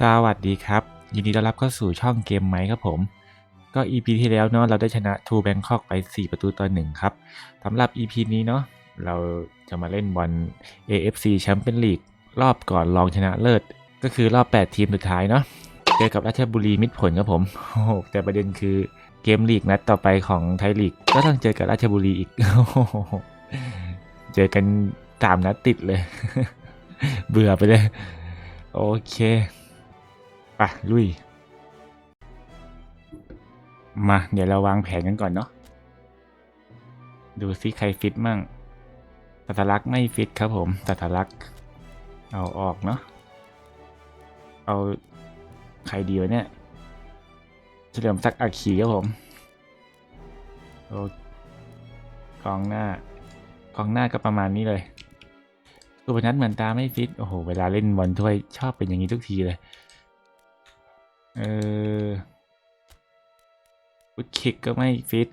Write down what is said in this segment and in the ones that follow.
สวัสดีครับ ยินดีต้อนรับเข้าสู่ช่องเกมไหมครับผม ก็ EP ที่แล้วเนาะเราได้ชนะทูแบงคอกไป 4 ประตูต่อหนึ่งครับสำหรับ EP นี้เนาะเราจะมาเล่นบอล AFC Champions League รอบก่อนรองชนะเลิศ ก็คือรอบ 8 ทีมสุดท้ายเนาะเจอกับราชบุรีมิตรผลครับผมโอ้โหแต่ประเด็นคือเกมลีกนัดต่อไปของไทยลีก ก็ต้องเจอกับราชบุรีอีกโอ้โหเจอกันสามนัดติดเลย เบื่อไปเลย โอเค ไปลุย มา เดี๋ยวเราวางแผนกันก่อนเนาะ ดูซิใครฟิตมั่งสัตลักษ์ไม่ฟิตครับผมสัตลักษ์เอาออกเนาะ เอาใครดีวะเนี่ยเฉลิมศักดิ์อักขีครับผมโอ้กองหน้ากองหน้าก็ประมาณนี้เลยสุพนัทเหมือนตาไม่ฟิต โอ้โห เวลาเล่นบอลถ้วยชอบเป็นอย่างนี้ทุกทีเลย เออฟุตคิกก็ไม่ฟิต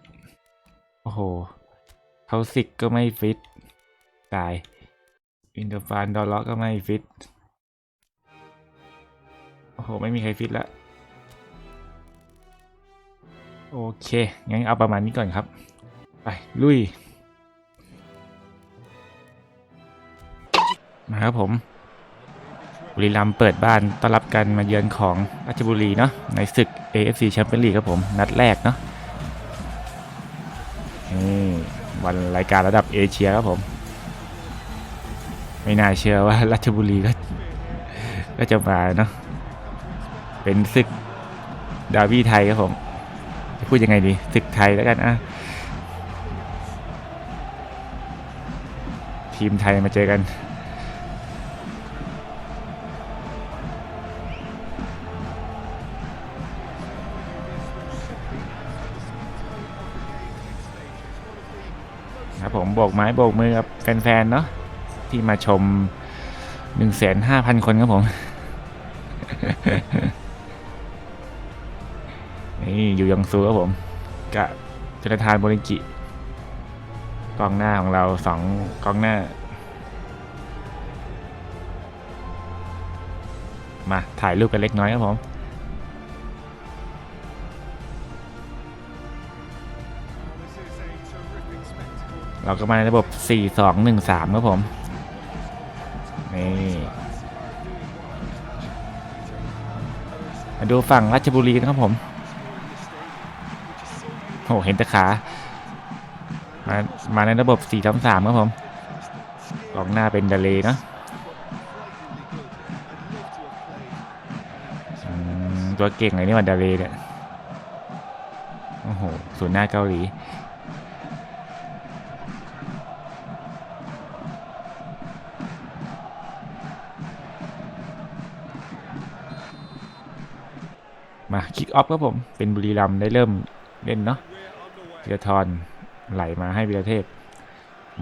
โอ้โหเขาสิกก็ไม่ฟิต ตาย อินเตอร์ฟานดอลล็อกก็ไม่ฟิต โอ้โห ไม่มีใครฟิตละโอเค งั้นเอาประมาณนี้ก่อนครับ ไป ลุย มาครับผม รีรัมย์เปิดบ้านต้อนรับการมาเยือนของราชบุรีเนาะในศึก AFC Champions League ครับผม นัดแรกเนาะนี่วันรายการระดับเอเชียครับผม ไม่น่าเชื่อว่าราชบุรีก็ก็จะมาเนาะเป็นศึกดาร์บี้ไทยครับผมจะพูดยังไงดีศึกไทยแล้วกันอะทีมไทยมาเจอกัน ครับผมโบกไม้โบกมือกับแฟนๆเนาะที่มาชม 1 5 0 0 0 0คนครับผม นี่อยู่ยองซูครับผมกับจนทานโบริงกิกองหน้าของเราสองกองหน้า มาถ่ายรูปกันเล็กน้อยครับผม เราก็มาในระบบ 4 2 1 3ครับผม นี่ มาดูฝั่งราชบุรีนะครับผม โอ้เห็นแต่ขา มา มาในระบบ 4 3 3ครับผมกองหน้าเป็นเดเลเนาะตัวเก่งเลยนี่มันเดเลเนี่ย โอ้โหศูนหน้าเกาหลี คิกออฟครับผม เป็นบุรีรัมย์ได้เริ่มเล่นเนาะธีรทรไหลมาให้วิรเทพ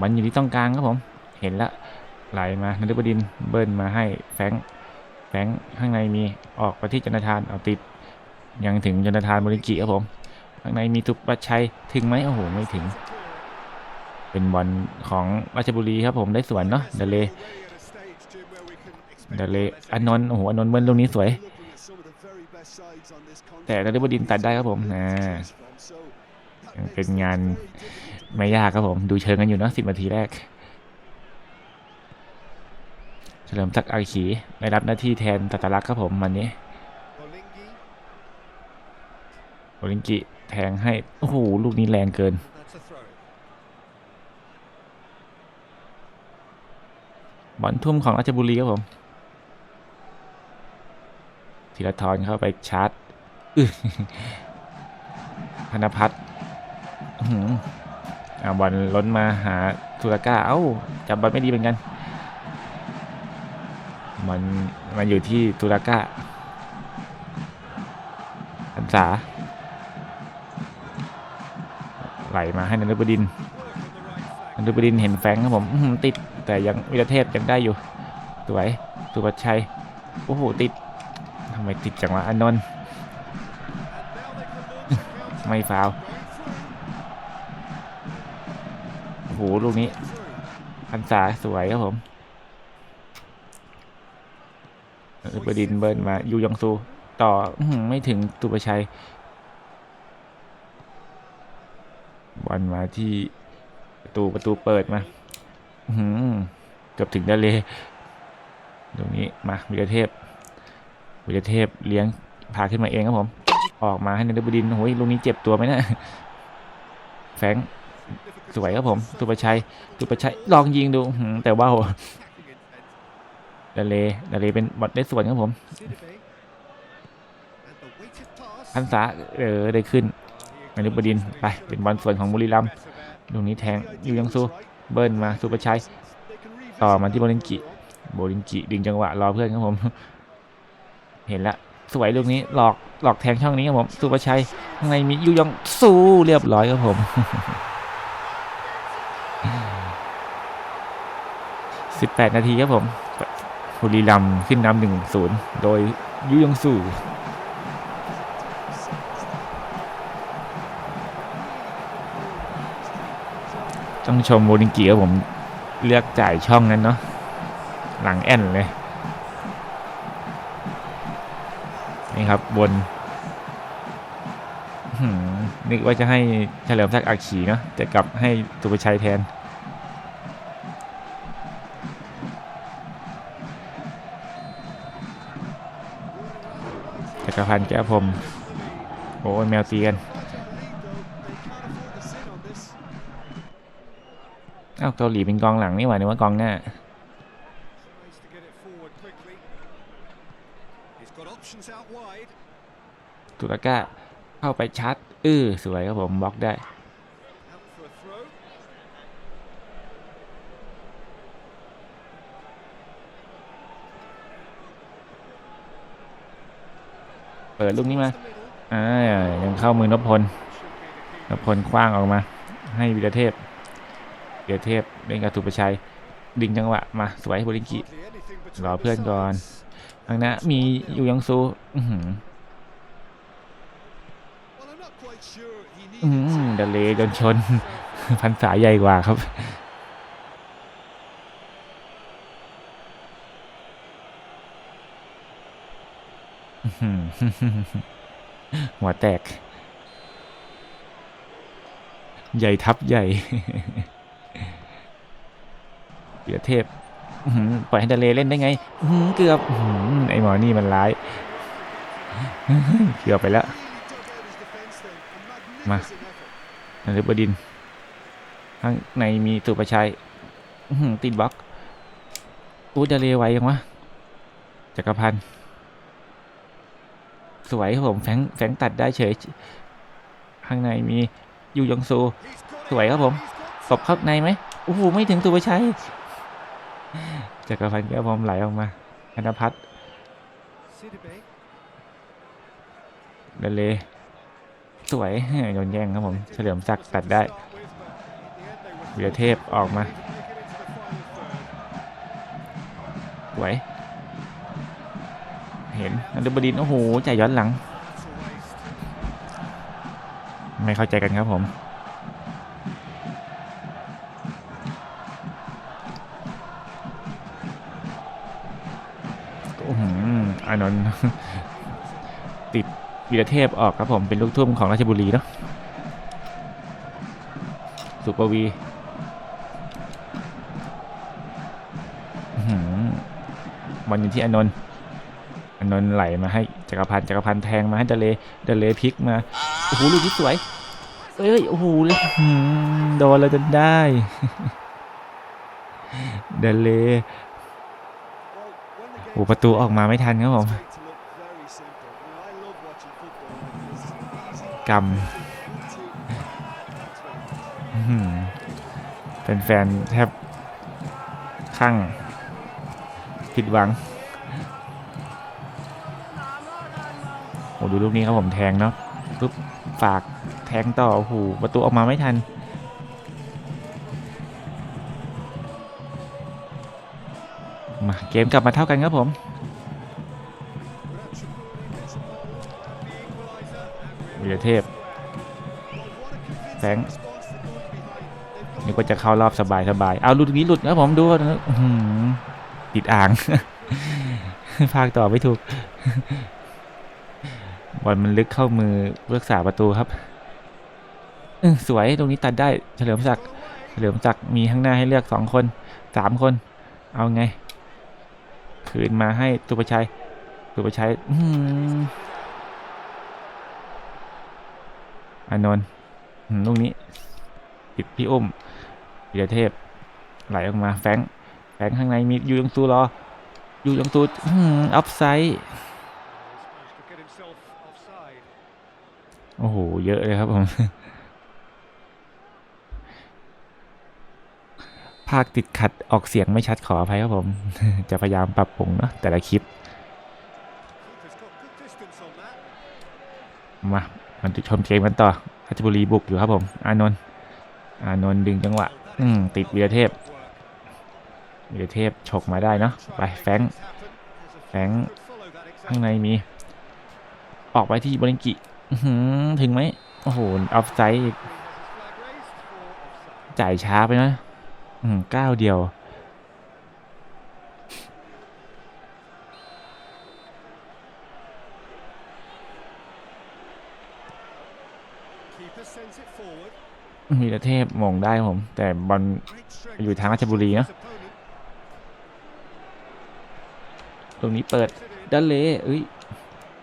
มันอยู่ที่ต้องกลางครับผม เห็นละไหลมานฤบดินด์เบิ้ลมาให้แฟงแฟงข้างในมีออกไปที่จนทานเอาติด ยังถึงจนทานบริกิครับผม ข้างในมีตุปปัชชัยถึงไหมโอ้โหไม่ถึง เป็นบอลของราชบุรีครับผมได้สวนเนาะเดเลเดเลอนนท์โอ้โหอนนท์เบิ้ลลูกนี้สวย แต่นฤบดินตัดได้ครับผมอ่ายังเป็นงานไม่ยากครับผม ดูเชิงกันอยู่นะสิบนาทีแรก เฉลิมศักดิ์อาขีได้รับหน้าที่แทนตัตลักษ์ครับผมวันนี้โอลิงกิแทงให้ โอ้โห ลูกนี้แรงเกินบอลทุ่มของราชบุรีครับผมธีรทรเข้าไปชาร์จ ธนพัฒน์อื้อหือเอาบอลล้นมาหาทุรก้า เอ้าจับบอลไม่ดีเหมือนกัน มันมันอยู่ที่ทุรก้าอันสาไหลมาให้นฤบดินทร์นฤบดินเห็นแฟงครับผมติดแต่ยังวิรเทพยังได้อยู่สวยสุวัชชัย โอ้โห ติดทำไมติดจังวะอานนท์ ไม่ฟาวโอ้โหลูกนี้พันษาสวยครับผมบดินเบิร์นมายูยองซู ต่อไม่ถึงตุปชัยบอลมาที่ประตูประตูเปิดมาเกือบถึงดาเลตรงนี้มาวิรเทพวิรเทพเลี้ยงพาขึ้นมาเองครับผม ออกมาให้นฤบดินโอ้ยลูกนี้เจ็บตัวไหมนะแฟงสวยครับผมตุปชัยตุปชัยลองยิงดูแต่ว่าโหดาเลดาเลเป็นบอลได้ส่วนครับผมพันษาเออได้ขึ้นนฤบดินไปเป็นบอลส่วนของบุรีรัมย์ลูกนี้แทงยูยังซูเบิ้ลมาสุปชัยต่อมาที่โบลิงกิโบลิงกิดึงจังหวะรอเพื่อนครับผม เห็นละสวยลูกนี้หลอก หลอกแทงช่องนี้ครับผมสุปชัยข้างในมียูยองซูเรียบร้อยครับผม18นาทีครับผมบุรีรัมขึ้นนำหนึ่งศูนย์โดยยูยองซูต้องชมโบลิงกิครับผมเลือกจ่ายช่องนั้นเนาะหลังแอนเลย นี่ครับบนนึกว่าจะให้เฉลิมศักดิ์อาขีเนาะแต่กลับให้ตุปชัยแทน จักรพันธ์แก้วพรมโอ้ยแมวตีกันอ้าวเกาหลีเป็นกองหลังนี่หว่านึกว่ากองหน้า ตุลก้าเข้าไปชัดอื้อสวยครับผมบล็อกได้เปิดลูกนี้มาอ่ายังเข้ามือนพพลนพพลคว้างออกมา ให้วิรเทพวิรเทพเล่นกับสุประชัยดึงจังหวะมาสวยบริงกิรอเพื่อนก่อนทางหน้ามียูยองซู อื้ อืมเดลเลยโดนชน พันษาใหญ่กว่าครับ หัวแตก ใหญ่ทับใหญ่เปียเทพปล่อยให้เดลเลยเล่นได้ไงเกือบไอหมอนี่มันร้าย เกือบไปแล้ว มานฤบดินทร์ข้างในมีสุประชัยอื้อหือติดบล็อกอู้เดเลย์ไวยังวะจักรพันธ์สวยครับผมแฝงแฝงตัดได้เฉย ข้างในมียูยองซู สวยครับผมตบเข้าในไหมโอ้โหไม่ถึงสุประชัยจักรพันธ์แก้วพรหมไหลออกมาธนพัฒน์เดเลย์ สวยโดนแย่งครับผม เฉลิมศักดิ์ตัดได้วีรเทพออกมาสวย เห็นนันดบดินทร์โอ้โหใจย้อนหลัง ไม่เข้าใจกันครับผมอ้โหอานนท์ติด วีรเทพออกครับผมเป็นลูกทุ่มของราชบุรีเนาะสุปวีอื้อหือบอลอยู่ที่อนนท์อนนท์ไหลมาให้จักรพันธ์จักรพันธ์แทงมาให้เดเลเดเลพลิกมาโอ้โหลูกนี้สวยเอ้ยโอ้โหเลยโดนแล้วจนได้เดเลโอ้ประตูออกมาไม่ทันครับผม กรรมเป็นแฟนแทบข้างผิดหวังโอ้ดูลูกนี้ครับผมแทงเนาะปุ๊บฝากแทงต่อโอ้โหประตูออกมาไม่ทันมาเกมกลับมาเท่ากันครับผม วิรเทพแฟงนี่ก็จะเข้ารอบสบายสบายๆเอาหลุดนี้หลุดนะผมดูนะติดอ่างภาคต่อไม่ถูกบอลมันลึกเข้ามือผู้รักษาประตูครับสวยตรงนี้ตัดได้เฉลิมศักดิ์เฉลิมศักดิ์มีข้างหน้าให้เลือกสองคนสามคน เอาไง คืนมาให้ตุปชัยตุปชัยอื อานนท์ลูกนี้ติดพี่อุ้มวีรเทพ ไหลออกมาแฟงแฟงข้างในมียูยงซูรอยูยงซูออฟไซด์โอ้โห เยอะเลยครับผมภาคติดขัดออกเสียงไม่ชัดขออภัยครับผม จะพยายามปรับปรุงเนาะแต่ละคลิป มา มันชมเกมกันต่อราชบุรีบุกอยู่ครับผม อานนท์ อานนท์ดึงจังหวะ อืมติดวีรเทพวีรเทพฉกมาได้เนาะ ไปแฟงแฟงข้างในมี ออกไปที่บริงกิถึงไหม โอ้โห ออฟไซด์จ่ายช้าไปนะอืมก้าวเดียว มีรเทพมงได้ครับผม แต่บอลอยู่ทางราชบุรีเนะตรงนี้เปิดดันเลเอ้ย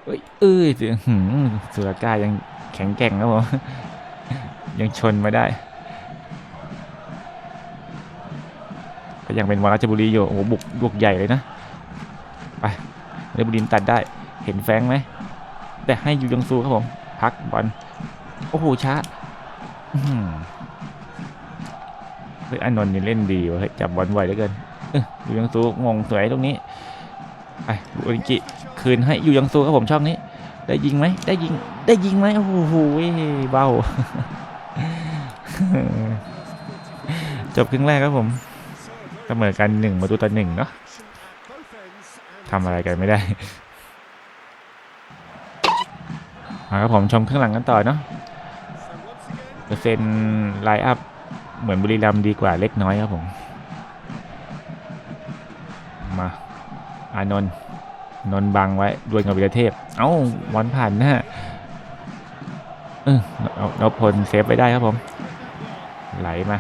เอ้ยเอ้ยเสียหืมสุรกายังแข็งแกร่งครับผม ยังชนมาได้ ก็ยังเป็นวาราชบุรีอยู่ โอ้โหบุกบุกใหญ่เลยนะ ไปราชบุรีตัดได้ เห็นแฟงไหม แต่ให้ยูยังซูครับผม พักบอล โอ้โหช้า เฮ้ยอานนท์นี่เล่นดีวะจับบอลไวเหลือเกินอยยูยงซูงงสวยตรงนี้ไปโอริกิคืนให้อยู่ยังซูครับผมช่องนี้ ได้ยิงไหมได้ยิงได้ยิงไหมโอ้โหเบาจบครึ่งแรกครับผมเสมอกันหนึ่งประตูต่อหนึ่งเนาะทำอะไรกันไม่ได้มาครับผมชมข้างหลังกันต่อเนาะ เปอร์เซ็นต์ไลน์อัพเหมือนบุรีรัมดีกว่าเล็กน้อยครับผม มาอานนท์นนท์บังไว้ดวลกับวิรเทพ เอ้าวันผ่านหน้าเออเอานพพลเซฟไว้ได้ครับผม ไหลมา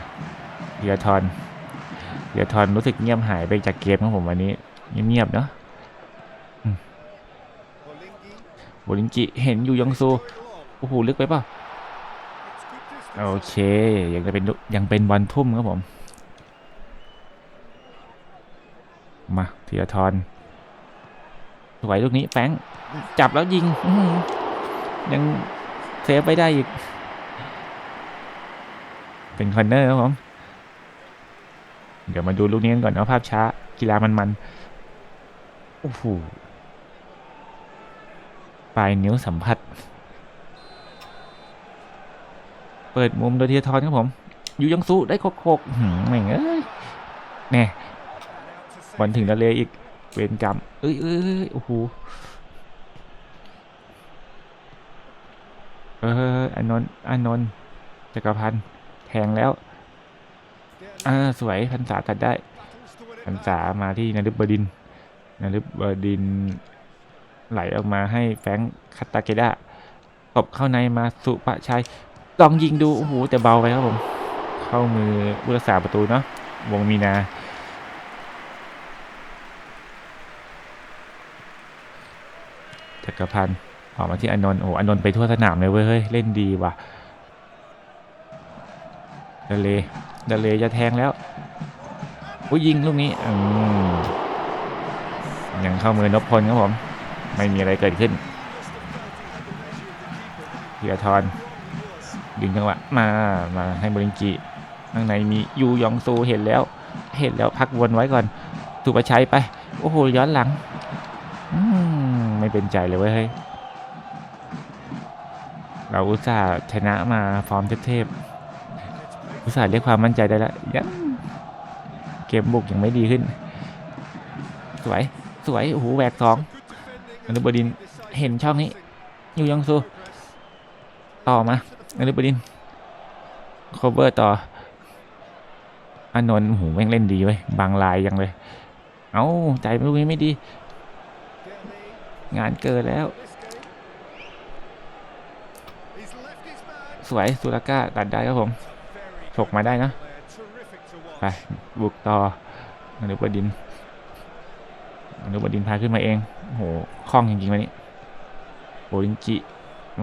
เดียทอนเดียทอนรู้สึกเงียบหายไปจากเกมของผมวันนี้ เงียบๆเนาะโบลิงกิเห็นอยู่ยองซูโอ้โหลึกไปเปล่า โอเค ยังจะเป็นยังเป็นบอลทุ่มครับผม มาธีรทรสวยลูกนี้แฟงจับแล้วยิง ยังเซฟไปได้อีก เป็นคอนเนอร์ครับผม เดี๋ยวมาดูลูกนี้กันก่อนเนาะภาพช้า กีฬามันมันโอ้โหปลายนิ้วสัมผัส เปิดมุมโดยธีรทรครับผมอยู่ยังสู้ได้โคกๆหืมแม่งเอ้ยแน่บอลถึงทะเลอีกเวรกรรมเอ้ยเอ้ยโอ้โหเอออานนท์อานนท์จักรพันธ์แทงแล้วอ่าสวยพันษาตัดได้พันษามาที่นฤบดินทร์นฤบดินไหลออกมาให้แฟงคาตาเกดะตบเข้าในมาสุปะชัย ลองยิงดูโอ้โหแต่เบาไปครับผม เข้ามือผู้รักษาประตูเนาะวงมีนา จักรพันธ์ออกมาที่อนนท์โอ้อนนท์ไปทั่วสนามเลยเว้ยเฮ้ยเล่นดีว่ะเดเลเดเลจะแทงแล้วโอ้ยิงลูกนี้อืมยังเข้ามือนพพลครับผม ไม่มีอะไรเกิดขึ้นธีรทร ดึงจังหวะมามาให้บริงกิข้างในมียูยองซูเห็นแล้ว เห็นแล้วพักวนไว้ก่อนสุประชัยไป โอ้โหย้อนหลังอมไม่เป็นใจเลยเว้ยเฮ้ยเราอุตส่าห์ชนะมาฟอร์มเทพๆอุตส่าห์เรียกความมั่นใจได้แล้วยังเกมบุกยังไม่ดีขึ้น สวยสวยโอ้โหแหวกสอง Good defending นฤบดินเห็นช่องนี้ยูยองซูต่อมา นฤบดินโคเวอร์ต่ออานนท์โอ้โหแม่งเล่นดีเว้ยบางลายยังเลย เอ้าใจลูกนี้ไม่ดี งานเกิดแล้ว สวยสุราก้าตัดได้ครับผม Very ฉกมาได้นะไปบุกต่ออนุบดินทร์อนุบดินพาขึ้นมาเองโหคล่องจริงๆวันนี้โบลิงกิ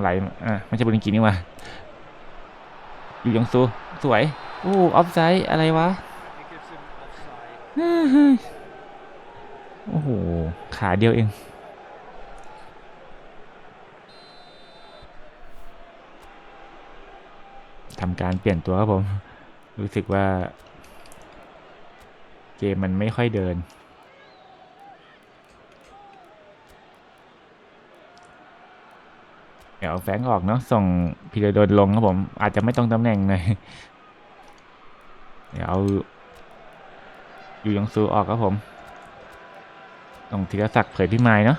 ไหลอะไม่ใช่โบลิงกินี่ว่า อยู่ยองซูสวยโอ้ออฟไซด์อะไรวะโอ้โห ขาเดียวเอง ทำการเปลี่ยนตัวครับผม รู้สึกว่า เกมมันไม่ค่อยเดิน ดี๋ยวแฟงออกเนาะส่งพีรดนลงครับผม อาจจะไม่ตรงตำแหน่งเลยเดี๋ยวเอาอยู่ยองซูออกครับผมต้องธีรศักดิ์เผยพิมายเนาะ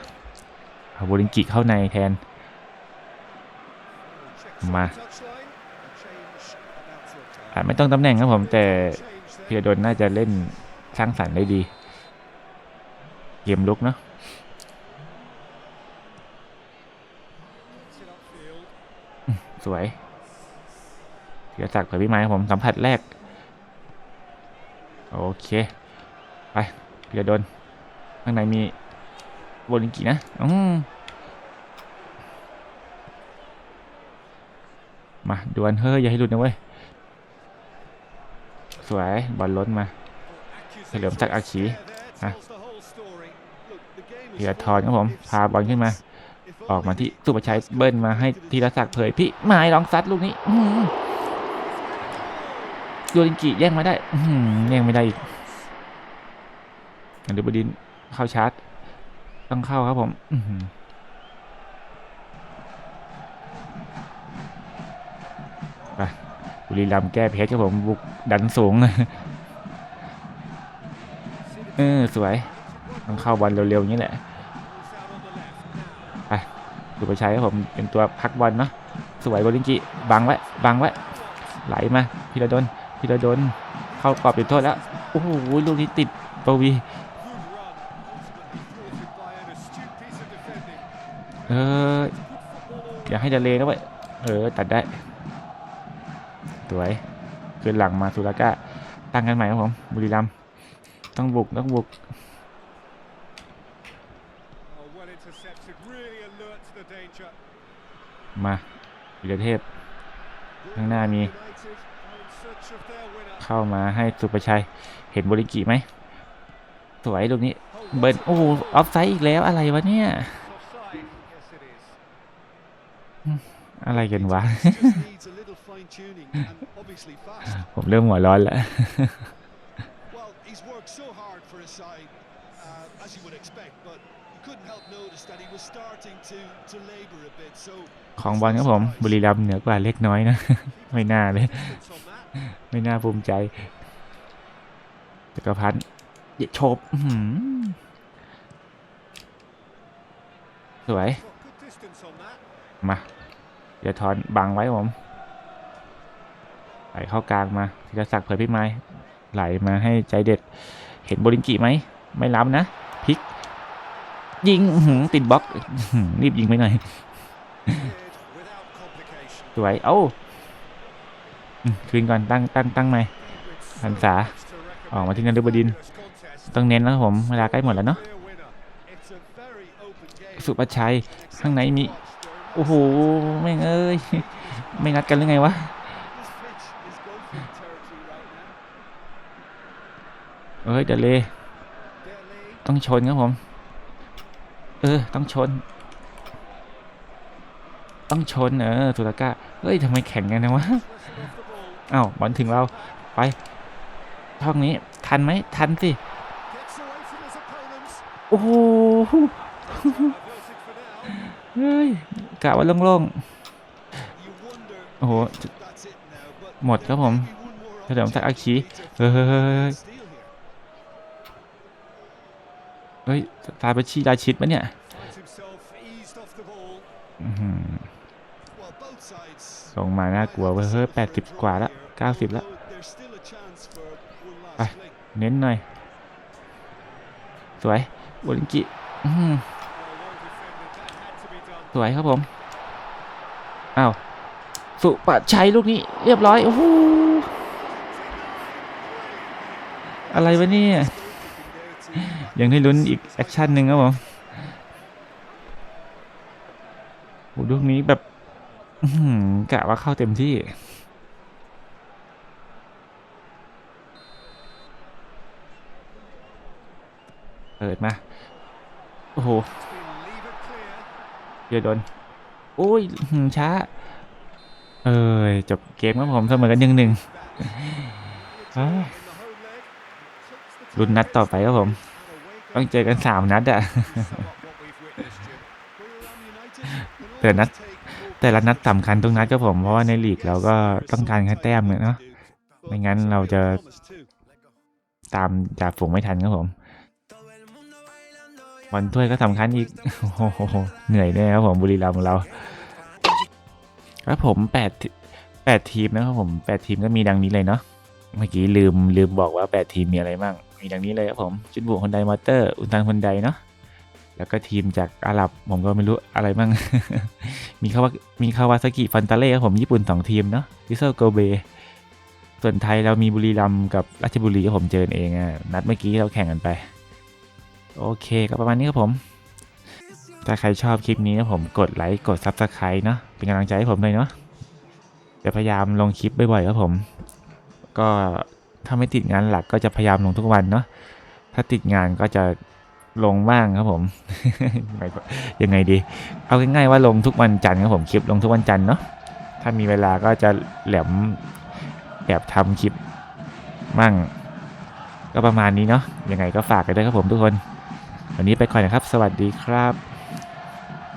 เอาบูริงกิเข้าในแทน Checks Ma. on the touchline. Change about your time. อาจไม่ต้องตำแหน่งครับผม แต่พี there. รดนน่าจะเล่นสร้างสรรค์ได้ดี เกมลุกเนาะ สวยธีรศักดิ์เผยพิมายครับผมสัมผัสแรก โอเค ไปพีระดนข้างในมีโบลิงกินะอืมมาดวลเฮ้ยอย่าให้หลุดนะเว้ย สวยบอลล้นมาเฉลิมศักดิ์อาคีอะธีรทรครับผม พาบอลขึ้นมา ออกมาที่สุประชัยเบิ้ลมาให้ธีรศักดิ์เผยพี่หมายลองซัดลูกนี้อืโยริงกิแย่งมาได้อืแย่งไม่ได้อีกอันเดบดินเข้าชาร์จ ต้องเข้าครับผมอืไปบุรีรัมแก้เพชรครับผมบุกดันสูงเออสวย ต้องเข้าบอลเร็วๆอย่างนี้แหละ สุประชัยครับผมเป็นตัวพักบอลเนาะสวยโบลิงกิบังไว้บังไว้ไหลมาพิระดนพิระดนเข้ากรอบจุดโทษแล้วโอ้โหลูกนี้ติดปวีเอออย่าให้เดเลนะเว้ยเออตัดได้สวยขึ้นหลังมาสุรากาตั้งกันใหม่ครับผมบุรีรัมต้องบุกต้องบุก มาวิรเทพข้างหน้ามี เข้ามาให้สุประชัยเห็นบริกิไหมสวยลูกนี้เบิร์นโอ้ออฟไซด์อีกแล้วอะไรวะเนี่ยอะไรกันวะ ผมเริ่มหัวร้อนแล้ว As you would expect, but you couldn't help notice that he was starting to to labour a bit. So ของบอลครับผมบุรีรัมย์เหนือกว่าเล็กน้อยนะ ไม่น่าเลย Distance on that. ไม่น่าภูมิใจจักรพันธ์เดี๋ยวโฉบอื้อหือสวย Got good distance on that. มาเดี๋ยวทอนบังไว้ผมไหลเข้ากลางมาธีรศักดิ์เผยพี่ไม้ไหลมาให้ใจเด็ด เห็นโบลิงกิไหม ไม่ล้ำนะพลิก ยิงติดบล็อกรีบยิงไปหน่อยสวยเอ้าคืนก่อนตั้งตั้งตั้งไหมพรรษาออกมาที่นันทบดิน ต้องเน้นแล้วผมเวลาใกล้หมดแล้วเนาะสุประชัยข้างในมี โอ้โหแม่งเอ้ย ไม่นัดกันหรือไงวะเอ้ยเดลเลต้องชนครับผม เออ ต้องชน ต้องชน เออสุรากะเฮ้ยทำไมแข่งกันนะวะอ้าวบอลถึงเราไปท่องนี้ ทันไหมทันสิ โอ้โหเฮ้ยกะว่าโล่งๆโอ้โห หมดครับผมเฉลิมศักอาคีเฮ้ย เฮ้ยเฮ้ยเฮ้ย steal here. เฮ้ยตายไปชีราชิดปะเนี่ย Finds himself eased off the ball. อื้อหือ Well, both sides ส่งมาน่ากลัวเว้ยเฮ้ยแปดสิบกว่าแล้วเก้าสิบแล้ว Although there's still a chance for one last Bye. flick. เน้นหน่อย สวยโบลิงกิอื้อหือ Well, well defended สวยครับผม อ้าว สุปัชัยลูกนี้ เรียบร้อย โอ้โห อะไรวะเนี่ย ยังให้ลุ้นอีกแอคชั่นหนึ่งครับผมโอ้ลูกนี้แบบกะว่าเข้าเต็มที่ เปิดมา โอ้โหเดี๋ยวโดนโอ้ยช้า เอ้ย จบเกมครับผมเสมอกันหนึ่งหนึ่งอ้าว In the home leg. Takes the ลุ้นนัดต่อไปครับผม ต้องเจอกันสามนัดอะ goes. Sum up what we've witnessed, Jim. Where United can แต่นัด always take more แต่ละนัดสำคัญทุกนัดครับผม เพราะว่าในลีกเราก็ต้องการแค่แต้มเนี่ยเนาะไม่งั้นเราจะ promise too. ตามจ่าฝูงไม่ทันครับผมบอลถ้วยก็สำคัญอีกโอ้โหเหนื่อยแน่ครับผมบุรีรัมย์ของเราครับผมแปดทีแปดทีมนะครับผมแปดทีมก็มีดังนี้เลยเนาะเมื่อกี้ลืมลืมบอกว่าแปดทีมมีอะไรบ้าง มีดังนี้เลยครับผมจุดบุฮอนไดมอเตอร์อุนตันฮอนไดเนาะแล้วก็ทีมจากอาหรับผมก็ไม่รู้อะไรบ้าง มีคาวามีคาวาซากิฟันตาเล่ครับผมญี่ปุ่นสองทีมเนาะวิเซอร์โกเบ ส่วนไทยเรามีบุรีรัมย์กับราชบุรีครับผมเจอเองอะนัดเมื่อกี้เราแข่งกันไป โอเคก็ประมาณนี้ครับผม ถ้าใครชอบคลิปนี้นะผมกดไลค์กด Subscribe เนาะเป็นกำลังใจให้ผมเลยเนาะจะพยายามลงคลิปบ่อยๆครับผม ก็ ถ้าไม่ติดงานหลักก็จะพยายามลงทุกวันเนาะถ้าติดงานก็จะลงบ้างครับผมยังไงดี เอาง่ายๆว่าลงทุกวันจันทร์ครับผมคลิปลงทุกวันจันทร์เนาะถ้ามีเวลาก็จะแหลมแอบทำคลิปมั่ง ก็ประมาณนี้เนาะยังไงก็ฝากกันด้วยครับผมทุกคน วันนี้ไปก่อนนะครับ สวัสดีครับ